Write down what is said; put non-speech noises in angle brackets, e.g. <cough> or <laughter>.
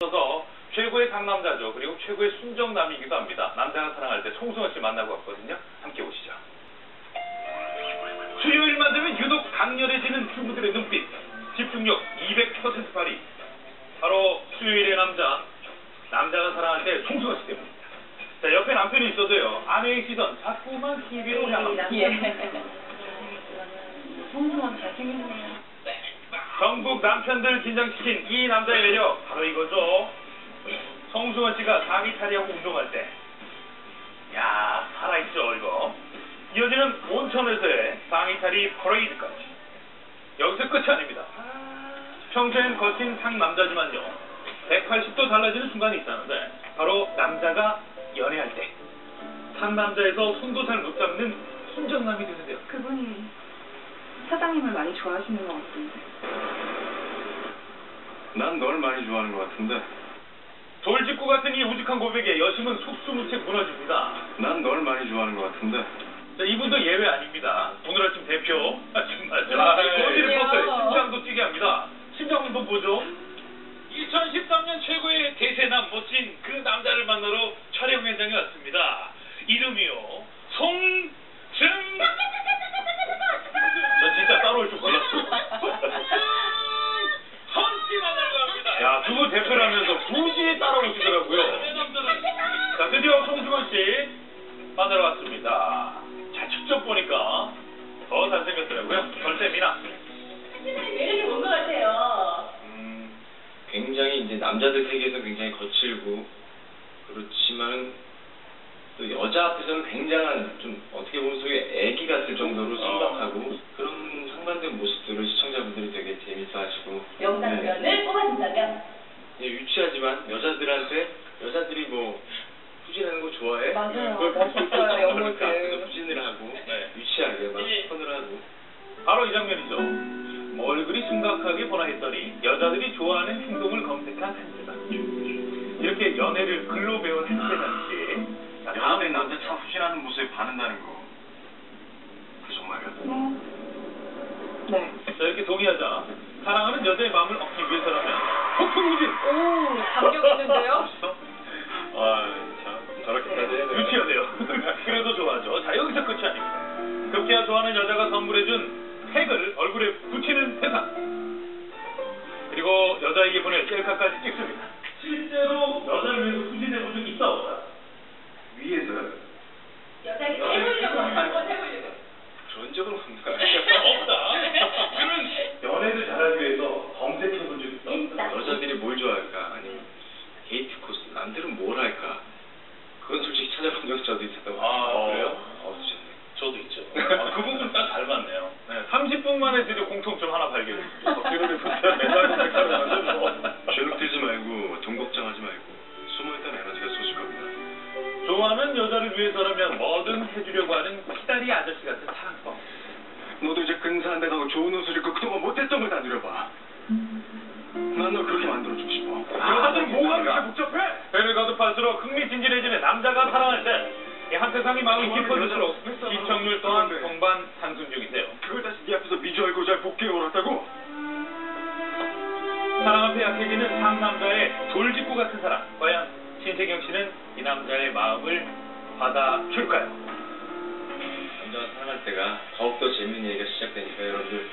있어서 최고의 상남자죠. 그리고 최고의 순정남이기도 합니다. 남자가 사랑할 때 송승헌 씨 만나고 왔거든요. 함께 오시죠. 수요일만 되면 유독 강렬해지는 주부들의 눈빛. 집중력 200% 발휘. 바로 수요일의 남자. 남자가 사랑할 때 송승헌 씨 때문입니다. 자, 옆에 남편이 있어도요. 아내의 시선 자꾸만 TV로 향합니다. 예. 송승헌 잘생겼네요. 전국 남편들 긴장시킨 이 남자의 매력 바로 이거죠. 성승원 씨가 상의 탈의하고 운동할 때, 야 살아있죠 이거. 이어지는 온천에서의 탈의 퍼레이드까지. 여기서 끝이 아닙니다. 평소엔 거친 상남자지만요. 180도 달라지는 순간이 있다는데 바로 남자가 연애할 때 상남자에서 손도 잘 못 잡는 순정남이 되는데요. 그분이 사장님을 많이 좋아하시는 것 같은데. 난 널 많이 좋아하는 것 같은데 돌직구 같은 이 우직한 고백에 여심은 속수무책 무너집니다. 난 널 많이 좋아하는 것 같은데 자, 이분도 예외 아닙니다. 굳이 따라오시더라고요. 자, 드디어 송승헌 씨 만나러 왔습니다. 자, 직접 보니까 더 잘생겼더라고요. 절대 미나. 매력이 뭔것 같아요. 음, 굉장히 이제 남자들 세계에서 굉장히 거칠고 그렇지만 또 여자 앞에서는 굉장한 좀 어떻게 보면 소위 애기 같을 정도로 순박하고 그런 상반된 모습들을 시청자분들이 되게 재밌어하시고 영상편을 네. 뽑아준다면? 예, 유치하지만 여자들한테 여자들이 뭐 후진하는 거 좋아해? 맞아요. 그걸 보고 멋있어요, 영모들. 그래서 후진을 하고 네. 유치하게 막 폰을 하고 바로 이 장면이죠. 뭘 그리 심각하게 보나 했더니 여자들이 좋아하는 행동을 검색한 한세상. 이렇게 연애를 글로 배운 한세상 씨. 자, 다음에 남자 차 후진하는 모습에 반한다는 거그 정말이야 네. 자, 이렇게 동의하자. 사랑하는 여자의 마음을 얻기 위해서라면 우진. 오, 감격 있는데요? 아 참 저렇게까지 해야 되나? 유치하네요. <laughs> 그래도 좋아하죠. 자, 여기서 끝이 아닙니다. 급기야 좋아하는 여자가 선물해준 팩을 얼굴에 붙이는 세상. 그리고 여자에게 보낼 셀카까지 찍습니다. 실제로 여자를 위해서 후진해 본 적이 있다 없다. 위에서요? 여자를 해보려고 한번 해보려고. 그런 적은 없는 것 같아요 없다. 그러면 연애를 잘하기 위해서 검색해 본 적이 있다 없다. 여자들이 뭘 좋아할까? 아니면 데이트 코스, 남들은 뭘 할까? 그건 솔직히 찾아본 적이 저도 있었던 것 같아요. 아, 그래요? 없으셨네. 저도 있죠. 아, 그 부분 딱 잘 맞네요. 네, 30분 만에 드디어 공통점 하나 검색하는 뭐. 주눅 들지 말고 돈 걱정하지 말고 숨어있던 에너지가 겁니다 좋아하는 여자를 위해서라면 뭐든 해주려고 하는 키다리 아저씨 같은 사랑법. 너도 이제 근사한 데 가고 좋은 옷을 입고 그동안 못했던 걸 다 누려봐 난널 그렇게 만들어주고 싶어 여자들은 뭐가 그렇게 복잡해? 배를 거듭할수록 흥미진진해지는 남자가 사랑할 때, 이 한세상이 마음이 깊어질수록 시청률 또한 동반 상승 중인데요. 그걸 다시 네 앞에서 미주 알고 잘 복귀해 오랐다고? 사랑 앞에 약해지는 상남자의 돌직구 같은 사랑. 과연 신세경 씨는 이 남자의 마음을 받아줄까요? 남자가 사랑할 때가 더욱더 재밌는 얘기가 시작되니까 여러분들